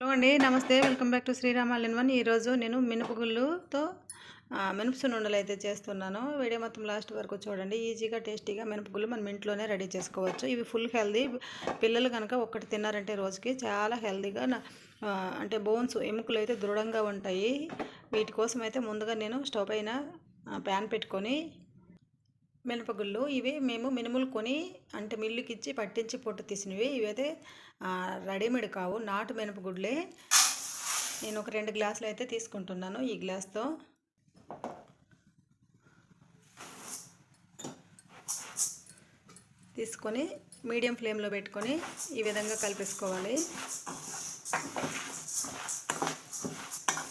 Hello అండి నమస్తే. Welcome back to Srirama one. ఈరోజు నేను మినపగుళ్ళుతో మినపసు నుండలు అయితే చేస్తున్నాను. వీడియో మొత్తం లాస్ట్ వరకు చూడండి. ఈజీగా టేస్టీగా మినపగుళ్ళు మనం ఇంట్లోనే రెడీ చేసుకోవచ్చు. ఇవి ఫుల్ హెల్దీ పిల్లలు కనుక ఒక్కటి తిన్నారంటే రోజుకి చాలా హెల్దీగా అంటే బోన్స్ ఎముకలు అయితే దృఢంగా ఉంటాయి. వీటి కోసం అయితే ముందుగా నేను స్టవ్ పైన ప్యాన్ పెట్టుకొని మినపగుళ్ళు ఇవి మేము మినుములు కొని అంటే మిల్లుకి ఇచ్చి పట్టించి పొట్టు తీసినవి. ఇవైతే రెడీమేడ్ కావు. నాటు మినపగుడ్లే. నేను ఒక రెండు గ్లాసులు అయితే తీసుకుంటున్నాను ఈ గ్లాస్తో. తీసుకొని మీడియం ఫ్లేమ్లో పెట్టుకొని ఈ విధంగా కలిపేసుకోవాలి.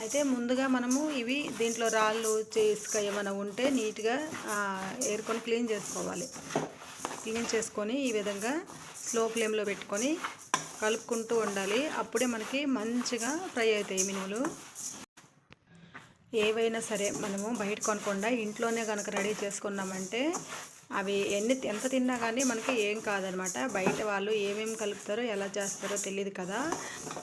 అయితే ముందుగా మనము ఇవి దీంట్లో రాళ్ళు చేసుక ఏమైనా ఉంటే నీట్గా ఏరుకొని క్లీన్ చేసుకోవాలి. క్లీన్ చేసుకొని ఈ విధంగా స్లో ఫ్లేమ్లో పెట్టుకొని కలుపుకుంటూ ఉండాలి. అప్పుడే మనకి మంచిగా ఫ్రై అవుతాయి మినుములు. ఏవైనా సరే మనము బయట కొనకుండా ఇంట్లోనే కనుక రెడీ చేసుకున్నామంటే అవి ఎన్ని ఎంత తిన్నా కానీ మనకి ఏం కాదనమాట. బయట వాళ్ళు ఏమేమి కలుపుతారో ఎలా చేస్తారో తెలియదు కదా.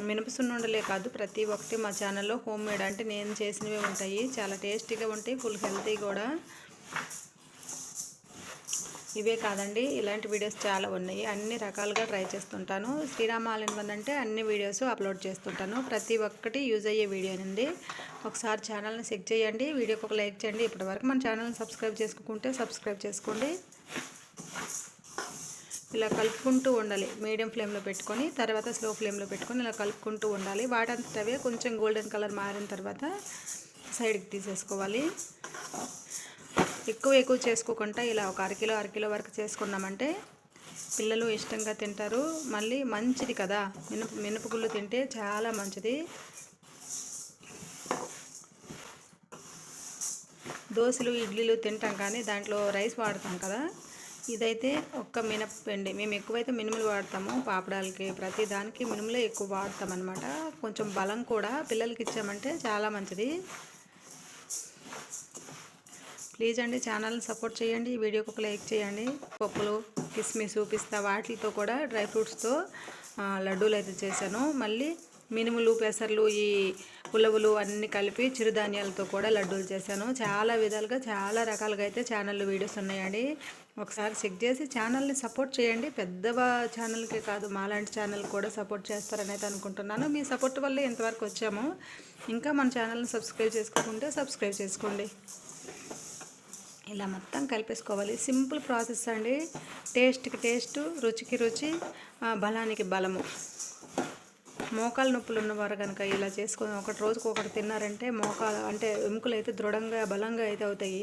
మినపసున్నుండలే కాదు ప్రతి ఒక్కటి మా ఛానల్లో హోమ్ మేడ్. అంటే నేను చేసినవి ఉంటాయి. చాలా టేస్టీగా ఉంటాయి ఫుల్ హెల్తీ కూడా. ఇవే కాదండి ఇలాంటి వీడియోస్ చాలా ఉన్నాయి. అన్ని రకాలుగా ట్రై చేస్తుంటాను. శ్రీరామ ఆల్ అంటే అన్ని వీడియోస్ అప్లోడ్ చేస్తుంటాను. ప్రతి ఒక్కటి యూజ్ అయ్యే వీడియో అండి. ఒకసారి ఛానల్ని చెక్ చేయండి. వీడియోకి ఒక లైక్ చేయండి. ఇప్పటివరకు మన ఛానల్ని సబ్స్క్రైబ్ చేసుకుంటే సబ్స్క్రైబ్ చేసుకోండి. ఇలా కలుపుకుంటూ ఉండాలి. మీడియం ఫ్లేమ్లో పెట్టుకొని తర్వాత స్లో ఫ్లేమ్లో పెట్టుకొని ఇలా కలుపుకుంటూ ఉండాలి. వాటంతటవే కొంచెం గోల్డెన్ కలర్ మారిన తర్వాత సైడ్కి తీసేసుకోవాలి. ఎక్కువ ఎక్కువ చేసుకోకుండా ఇలా ఒక అరకిలో అరకిలో వరకు చేసుకున్నామంటే పిల్లలు ఇష్టంగా తింటారు. మళ్ళీ మంచిది కదా. మినప మినపగుళ్ళు తింటే చాలా మంచిది. దోశలు ఇడ్లీలు తింటాం కానీ దాంట్లో రైస్ వాడతాం కదా. ఇదైతే ఒక్క మినపండి మేము ఎక్కువైతే మినుములు వాడతాము. పాపడాలకి ప్రతి దానికి మినుములే ఎక్కువ వాడతాం అనమాట కొంచెం బలం కూడా పిల్లలకి ఇచ్చామంటే చాలా మంచిది. ప్లీజ్ అండి ఛానల్ని సపోర్ట్ చేయండి. వీడియోకి ఒక లైక్ చేయండి. పప్పులు కిస్మిస్ పిస్తా వాటితో కూడా డ్రై ఫ్రూట్స్తో లడ్డూలు అయితే చేశాను. మళ్ళీ మినుములు పెసర్లు ఈ పులవులు అన్నీ కలిపి చిరుధాన్యాలతో కూడా లడ్డూలు చేశాను. చాలా విధాలుగా చాలా రకాలుగా అయితే ఛానల్లో వీడియోస్ ఉన్నాయండి. ఒకసారి చెక్ చేసి ఛానల్ని సపోర్ట్ చేయండి. పెద్ద ఛానల్కే కాదు మాలాంటి ఛానల్ కూడా సపోర్ట్ చేస్తారని అయితే అనుకుంటున్నాను. మీ సపోర్ట్ వల్ల ఇంతవరకు వచ్చాము. ఇంకా మన ఛానల్ని సబ్స్క్రైబ్ చేసుకోకుంటే సబ్స్క్రైబ్ చేసుకోండి. ఇలా మొత్తం కలిపేసుకోవాలి. సింపుల్ ప్రాసెస్ అండి. టేస్ట్కి టేస్ట్ రుచికి రుచి బలానికి బలము. మోకాలు నొప్పులు ఉన్నవారు కనుక ఇలా చేసుకొని ఒకటి రోజుకు ఒకటి తిన్నారంటే మోకాలు అంటే ఎముకలు అయితే దృఢంగా బలంగా అయితే అవుతాయి.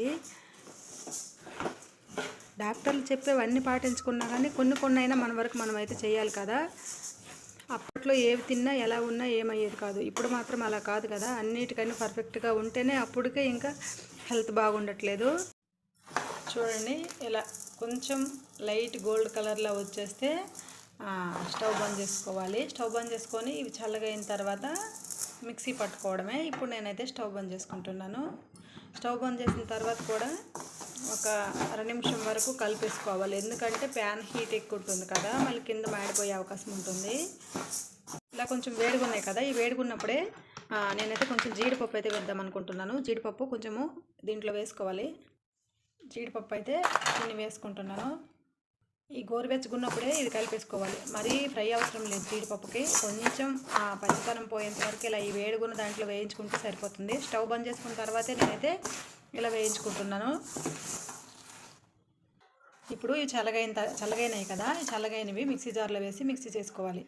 డాక్టర్లు చెప్పేవన్నీ పాటించుకున్నా కానీ కొన్ని కొన్ని అయినా మన వరకు మనం అయితే చేయాలి కదా. అప్పట్లో ఏవి తిన్నా ఎలా ఉన్నా ఏమయ్యేది కాదు. ఇప్పుడు మాత్రం అలా కాదు కదా. అన్నిటికన్నీ పర్ఫెక్ట్గా ఉంటేనే అప్పటికే ఇంకా హెల్త్ బాగుండట్లేదు. చూడండి ఇలా కొంచెం లైట్ గోల్డ్ కలర్లో వచ్చేస్తే స్టవ్ బంద్ చేసుకోవాలి. స్టవ్ బంద్ చేసుకొని ఇవి చల్లగా అయిన తర్వాత మిక్సీ పట్టుకోవడమే. ఇప్పుడు నేనైతే స్టవ్ బంద్ చేసుకుంటున్నాను. స్టవ్ బంద్ చేసిన తర్వాత కూడా ఒక అర నిమిషం వరకు కలిపేసుకోవాలి. ఎందుకంటే ప్యాన్ హీట్ ఎక్కువ ఉంటుంది కదా మళ్ళీ కింద మాడిపోయే అవకాశం ఉంటుంది. ఇలా కొంచెం వేడిగా ఉన్నాయి కదా ఈ వేడిగున్నప్పుడే నేనైతే కొంచెం జీడిపప్పు అయితే వేద్దాం అనుకుంటున్నాను. జీడిపప్పు కొంచెము దీంట్లో వేసుకోవాలి. జీడిపప్పు అయితే దీన్ని వేసుకుంటున్నాను. ఈ గోరువెచ్చగున్నప్పుడే ఇది కలిపేసుకోవాలి. మరీ ఫ్రై అవసరం లేదు జీడిపప్పుకి. కొంచెం పచ్చితనం పోయేంత వరకు ఇలా ఈ వేడుగున్న దాంట్లో వేయించుకుంటే సరిపోతుంది. స్టవ్ బంద్ చేసుకున్న తర్వాతే నేనైతే ఇలా వేయించుకుంటున్నాను. ఇప్పుడు ఇవి చల్లగైన చల్లగైనవి కదా. ఈ చల్లగైనవి మిక్సీ జార్లో వేసి మిక్సీ చేసుకోవాలి.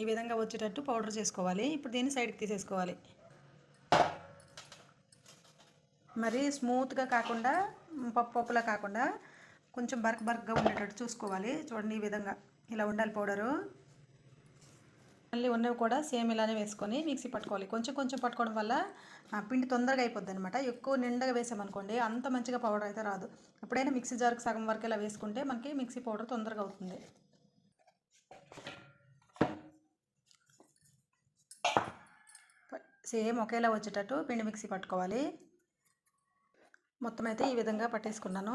ఈ విధంగా వచ్చేటట్టు పౌడర్ చేసుకోవాలి. ఇప్పుడు దీన్ని సైడ్కి తీసేసుకోవాలి. మరి స్మూత్గా కాకుండా పప్పు పప్పులా కాకుండా కొంచెం బర్క్ బర్క్గా ఉండేటట్టు చూసుకోవాలి. చూడండి ఈ విధంగా ఇలా ఉండాలి పౌడరు. మళ్ళీ ఉన్నవి కూడా సేమ్ ఇలానే వేసుకొని మిక్సీ పట్టుకోవాలి. కొంచెం కొంచెం పట్టుకోవడం వల్ల పిండి తొందరగా అయిపోద్ది అనమాట ఎక్కువ నిండగా వేసామనుకోండి అంత మంచిగా పౌడర్ అయితే రాదు. ఎప్పుడైనా మిక్సీ జార్కి సగం వరకు ఇలా వేసుకుంటే మనకి మిక్సీ పౌడర్ తొందరగా అవుతుంది. సేమ్ ఒకేలా వచ్చేటట్టు పిండి మిక్సీ పట్టుకోవాలి. మొత్తం అయితే ఈ విధంగా పట్టేసుకున్నాను.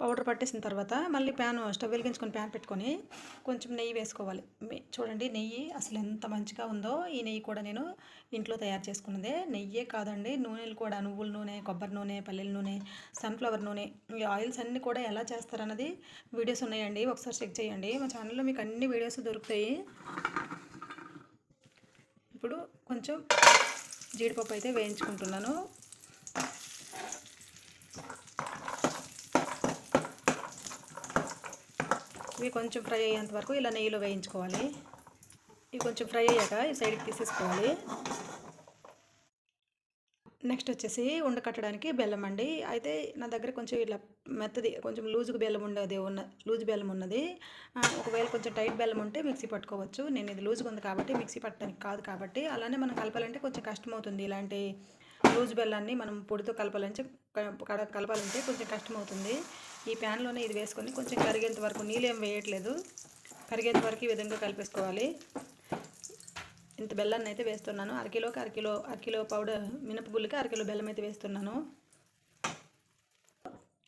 పౌడర్ పట్టేసిన తర్వాత మళ్ళీ ప్యాన్ స్టవ్ వెలిగించుకొని ప్యాన్ పెట్టుకొని కొంచెం నెయ్యి వేసుకోవాలి. చూడండి నెయ్యి అసలు ఎంత మంచిగా ఉందో ఈ నెయ్యి కూడా నేను ఇంట్లో తయారు చేసుకున్నదే. నెయ్యే కాదండి నూనెలు కూడా నువ్వుల నూనె కొబ్బరి నూనె పల్లెల నూనె సన్ఫ్లవర్ నూనె ఈ ఆయిల్స్ అన్నీ కూడా ఎలా చేస్తారన్నది వీడియోస్ ఉన్నాయండి. ఒకసారి చెక్ చేయండి. మా ఛానల్లో మీకు అన్ని వీడియోస్ దొరుకుతాయి. ఇప్పుడు కొంచెం జీడిపప్పు అయితే వేయించుకుంటున్నాను. ఇవి కొంచెం ఫ్రై అయ్యేంత వరకు ఇలా నెయ్యిలో వేయించుకోవాలి. ఇవి కొంచెం ఫ్రై అయ్యాక ఈ సైడ్కి తీసేసుకోవాలి. నెక్స్ట్ వచ్చేసి ఉండకట్టడానికి బెల్లం అండి. అయితే నా దగ్గర కొంచెం ఇలా మెత్తది కొంచెం లూజుగా బెల్లం ఉండేది ఉన్న లూజ్ బెల్లం ఉన్నది. ఒకవేళ కొంచెం టైట్ బెల్లం ఉంటే మిక్సీ పట్టుకోవచ్చు. నేను ఇది లూజ్గా ఉంది కాబట్టి మిక్సీ పట్టడానికి కాదు కాబట్టి అలానే మనం కలపాలంటే కొంచెం కష్టం అవుతుంది ఇలాంటి లూజ్ బెల్లాన్ని మనం పొడితో కలపాలంటే కలపాలంటే కొంచెం కష్టమవుతుంది. ఈ ప్యాన్లోనే ఇది వేసుకొని కొంచెం కరిగేంత వరకు నీళ్ళు వేయట్లేదు. కరిగేంత వరకు ఈ విధంగా కలిపేసుకోవాలి. ఇంత బెల్లాన్ని అయితే వేస్తున్నాను. అరకిలోకి అరకిలో అరకిలో పౌడర్ మినపగుళ్ళకి అరకిలో బెల్లం అయితే వేస్తున్నాను.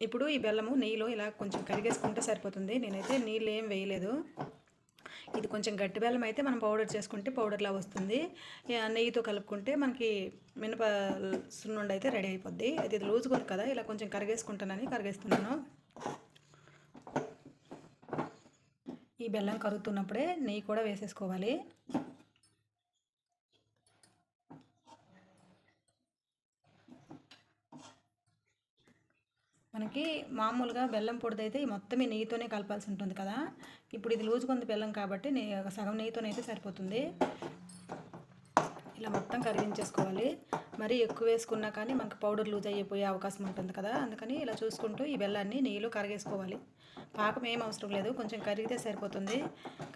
ఇప్పుడు ఈ బెల్లము నెయ్యిలో ఇలా కొంచెం కరిగేసుకుంటే సరిపోతుంది. నేనైతే నీళ్ళు ఏం వేయలేదు. ఇది కొంచెం గట్టి బెల్లం అయితే మనం పౌడర్ చేసుకుంటే పౌడర్లా వస్తుంది. నెయ్యితో కలుపుకుంటే మనకి మినప సున్నుండి అయితే రెడీ అయిపోద్ది. అయితే ఇది లూజ్గా ఉంది కదా ఇలా కొంచెం కరిగేసుకుంటానని కరిగేస్తున్నాను. ఈ బెల్లం కరుగుతున్నప్పుడే నెయ్యి కూడా వేసేసుకోవాలి. మనకి మామూలుగా బెల్లం పొడిదైతే మొత్తం ఈ నెయ్యితోనే కలపాల్సి ఉంటుంది కదా. ఇప్పుడు ఇది లూజు కొంత బెల్లం కాబట్టి నే సగం నెయ్యితోనైతే సరిపోతుంది. ఇలా మొత్తం కరిగించేసుకోవాలి. మరీ ఎక్కువ వేసుకున్నా కానీ మనకు పౌడర్ లూజ్ అయిపోయే అవకాశం ఉంటుంది కదా. అందుకని ఇలా చూసుకుంటూ ఈ బెల్లాన్ని నెయ్యిలో కరిగేసుకోవాలి. పాకం ఏం అవసరం లేదు. కొంచెం కరిగితే సరిపోతుంది.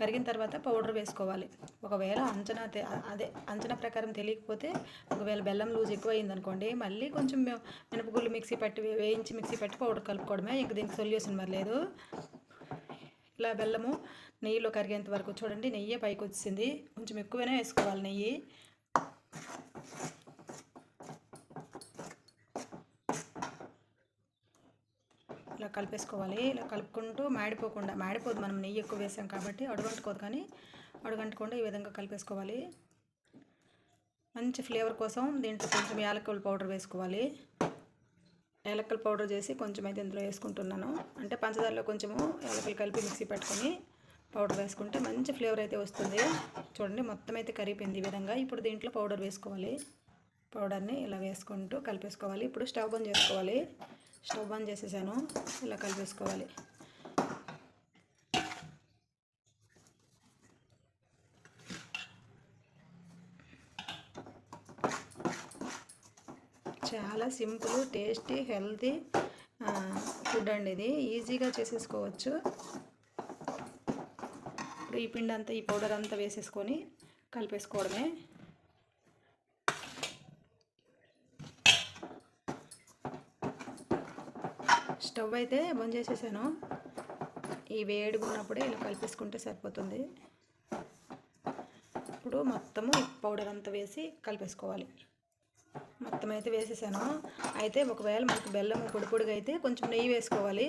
కరిగిన తర్వాత పౌడర్ వేసుకోవాలి. ఒకవేళ అంచనా అదే అంచనా ప్రకారం తెలియకపోతే ఒకవేళ బెల్లం లూజ్ ఎక్కువ అయిందనుకోండి మళ్ళీ కొంచెం మినపగుళ్ళు మిక్సీ పట్టి వేయించి మిక్సీ పట్టి పౌడర్ కలుపుకోవడమే ఇంక దీనికి సొల్యూషన్ మరి లేదు. ఇలా బెల్లము నెయ్యిలో కరిగేంత వరకు చూడండి నెయ్యి పైకి వచ్చింది కొంచెం ఎక్కువనే వేసుకోవాలి నెయ్యి. కలిపేసుకోవాలి. ఇలా కలుపుకుంటూ మాడిపోకుండా మాడిపోదు మనం నెయ్యి ఎక్కువ వేసాం కాబట్టి అడుగంటుకోదు కానీ అడుగంటకుండా ఈ విధంగా కలిపేసుకోవాలి. మంచి ఫ్లేవర్ కోసం దీంట్లో కొంచెం యాలకుల పౌడర్ వేసుకోవాలి. యాలకుల పౌడర్ చేసి కొంచెం అయితే ఇందులో వేసుకుంటున్నాను. అంటే పంచదారలో కొంచెము యాలకులు కలిపి మిక్సీ పెట్టుకొని పౌడర్ వేసుకుంటే మంచి ఫ్లేవర్ అయితే వస్తుంది. చూడండి మొత్తం అయితే కరిగిపోయింది ఈ విధంగా. ఇప్పుడు దీంట్లో పౌడర్ వేసుకోవాలి. పౌడర్ని ఇలా వేసుకుంటూ కలిపేసుకోవాలి. ఇప్పుడు స్టవ్ బంద్ చేసుకోవాలి. స్టవ్ ఆన్ చేసేసాను. ఇలా కలిపేసుకోవాలి. చాలా సింపుల్ టేస్టీ హెల్తీ ఫుడ్ అండి ఇది. ఈజీగా చేసేసుకోవచ్చు. ఇప్పుడు ఈ పిండి అంతా ఈ పౌడర్ అంతా వేసేసుకొని కలిపేసుకోవడమే. స్టవ్ అయితే బంద్ చేసేసాను. ఈ వేడిగా ఉన్నప్పుడే ఇలా కలిపేసుకుంటే సరిపోతుంది. ఇప్పుడు మొత్తము పౌడర్ అంతా వేసి కలిపేసుకోవాలి. మొత్తం అయితే వేసేసాను. అయితే ఒకవేళ మనకు బెల్లం పొడి పొడిగా అయితే కొంచెం నెయ్యి వేసుకోవాలి.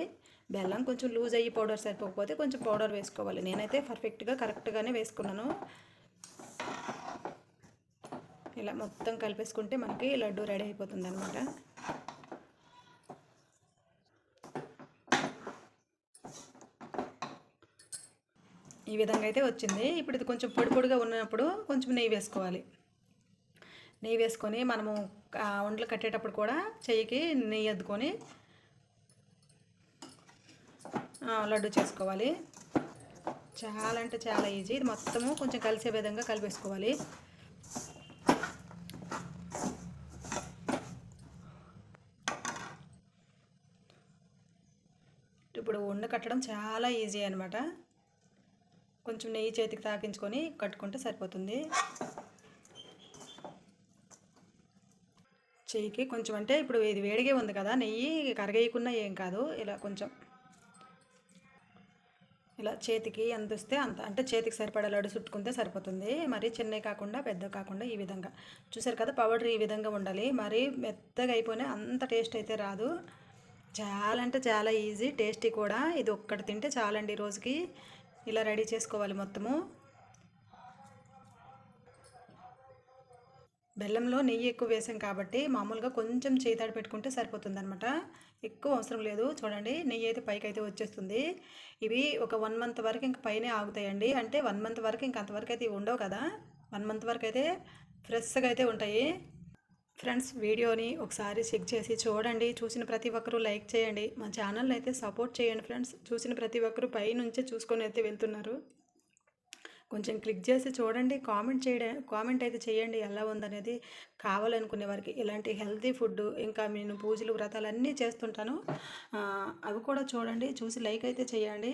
బెల్లం కొంచెం లూజ్ అయ్యి పౌడర్ సరిపోకపోతే కొంచెం పౌడర్ వేసుకోవాలి. నేనైతే పర్ఫెక్ట్గా కరెక్ట్గానే వేసుకున్నాను. ఇలా మొత్తం కలిపేసుకుంటే మనకి లడ్డు రెడీ అయిపోతుంది అనమాట ఈ విధంగా అయితే వచ్చింది. ఇప్పుడు ఇది కొంచెం పొడి పొడిగా ఉన్నప్పుడు కొంచెం నెయ్యి వేసుకోవాలి. నెయ్యి వేసుకొని మనము ఆ వంటలు కట్టేటప్పుడు కూడా చెయ్యికి నెయ్యి అద్దుకొని లడ్డు చేసుకోవాలి. చాలా అంటే చాలా ఈజీ. ఇది మొత్తము కొంచెం కలిసే విధంగా కలిపేసుకోవాలి. ఇప్పుడు ఉండ కట్టడం చాలా ఈజీ అనమాట కొంచెం నెయ్యి చేతికి తాకించుకొని కట్టుకుంటే సరిపోతుంది. చెయ్యికి కొంచెం అంటే ఇప్పుడు ఇది వేడిగే ఉంది కదా నెయ్యి కరగేయకున్నా ఏం కాదు ఇలా కొంచెం. ఇలా చేతికి ఎంత వస్తే అంత అంటే చేతికి సరిపడా లడ్డు చుట్టుకుంటే సరిపోతుంది. మరి చిన్నవి కాకుండా పెద్ద కాకుండా ఈ విధంగా. చూసారు కదా పౌడర్ ఈ విధంగా ఉండాలి. మరి మెత్తగా అయిపోయినా అంత టేస్ట్ అయితే రాదు. చాలా అంటే చాలా ఈజీ టేస్టీ కూడా. ఇది ఒక్కటి తింటే చాలండి రోజుకి. ఇలా రెడీ చేసుకోవాలి మొత్తము. బెల్లంలో నెయ్యి ఎక్కువ వేసాం కాబట్టి మామూలుగా కొంచెం చేతాడు పెట్టుకుంటే సరిపోతుంది అనమాట ఎక్కువ అవసరం లేదు. చూడండి నెయ్యి అయితే పైకి అయితే వచ్చేస్తుంది. ఇవి ఒక వన్ మంత్ వరకు ఇంక పైనే ఆగుతాయండి. అంటే వన్ మంత్ వరకు ఇంక అంతవరకు అయితే ఉండవు కదా. వన్ మంత్ వరకు అయితే ఫ్రెష్గా అయితే ఉంటాయి. ఫ్రెండ్స్ వీడియోని ఒకసారి చెక్ చేసి చూడండి. చూసిన ప్రతి ఒక్కరూ లైక్ చేయండి. మా ఛానల్ అయితే సపోర్ట్ చేయండి ఫ్రెండ్స్. చూసిన ప్రతి ఒక్కరూ పైనుంచే చూసుకొని అయితే వెళ్తున్నారు. కొంచెం క్లిక్ చేసి చూడండి. కామెంట్ చేయడం కామెంట్ అయితే చేయండి. ఎలా ఉందనేది కావాలనుకునే వారికి ఇలాంటి హెల్తీ ఫుడ్ ఇంకా నేను పూజలు వ్రతాలు అన్నీ చేస్తుంటాను అవి కూడా చూడండి. చూసి లైక్ అయితే చేయండి.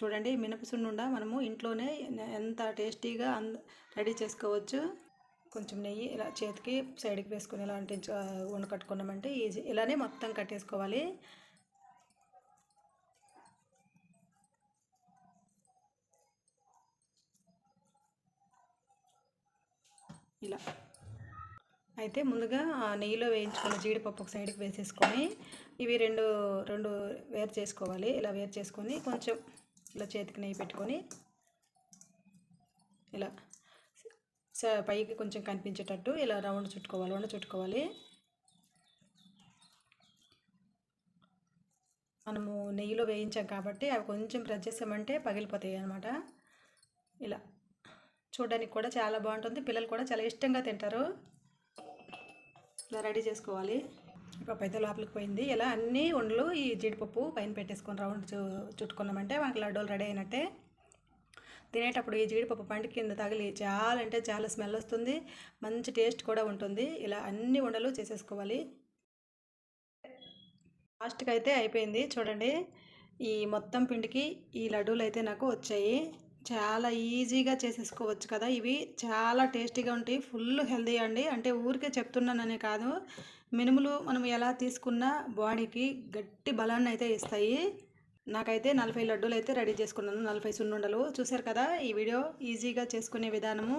చూడండి. మినపసుండ మనము ఇంట్లోనే ఎంత టేస్టీగా రెడీ చేసుకోవచ్చు. కొంచెం నెయ్యి ఇలా చేతికి సైడ్కి వేసుకొని ఇలాంటి కట్టుకున్నామంటే ఈజీ. ఇలానే మొత్తం కట్టేసుకోవాలి. ఇలా. అయితే ముందుగా నెయ్యిలో వేయించుకున్న జీడిపప్పు ఒక సైడ్కి వేసేసుకొని ఇవి రెండు రెండు వేరు చేసుకోవాలి. ఇలా వేరు చేసుకొని కొంచెం ఇలా చేతికి నెయ్యి పెట్టుకొని ఇలా. పైకి కొంచెం కనిపించేటట్టు ఇలా రౌండ్ చుట్టుకోవాలి రౌండ్ చుట్టుకోవాలి. మనము నెయ్యిలో వేయించాం కాబట్టి అవి కొంచెం ప్రెస్ చేసామంటే పగిలిపోతాయి అనమాట ఇలా చూడడానికి కూడా చాలా బాగుంటుంది పిల్లలు కూడా చాలా ఇష్టంగా తింటారు. ఇలా రెడీ చేసుకోవాలి. పప్పు అయితే లోపలికి పోయింది. ఇలా అన్ని ఉండలు ఈ జీడిపప్పు పైన పెట్టేసుకొని రౌండ్ చుట్టుకున్నామంటే మనకి లడ్డూలు రెడీ అయినట్టే. తినేటప్పుడు ఈ జీడిపప్పు పండు కింద తగిలి చాలా అంటే చాలా స్మెల్ వస్తుంది. మంచి టేస్ట్ కూడా ఉంటుంది. ఇలా అన్ని వండలు చేసేసుకోవాలి. లాస్ట్కి అయితే అయిపోయింది. చూడండి. ఈ మొత్తం పిండికి ఈ లడ్డూలు అయితే నాకు వచ్చాయి. చాలా ఈజీగా చేసేసుకోవచ్చు కదా ఇవి. చాలా టేస్టీగా ఉంటాయి. ఫుల్ హెల్దీ అండి. అంటే ఊరికే చెప్తున్నాననే కాదు. మినుములు మనం ఎలా తీసుకున్నా బాడీకి గట్టి బలాన్ని అయితే ఇస్తాయి. నాకైతే నలభై లడ్డూలు అయితే రెడీ చేసుకున్నాను. నలభై సున్నుండలు. చూశారు కదా ఈ వీడియో ఈజీగా చేసుకునే విధానము.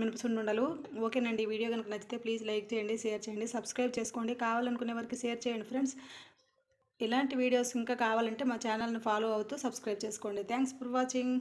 మినప సున్నుండలు. ఓకేనండి ఈ వీడియో కనుక నచ్చితే ప్లీజ్ లైక్ చేయండి షేర్ చేయండి సబ్స్క్రైబ్ చేసుకోండి. కావాలనుకునే వారికి షేర్ చేయండి ఫ్రెండ్స్. ఇలాంటి వీడియోస్ ఇంకా కావాలంటే మా ఛానల్ని ఫాలో అవుతూ సబ్స్క్రైబ్ చేసుకోండి. Thanks for watching.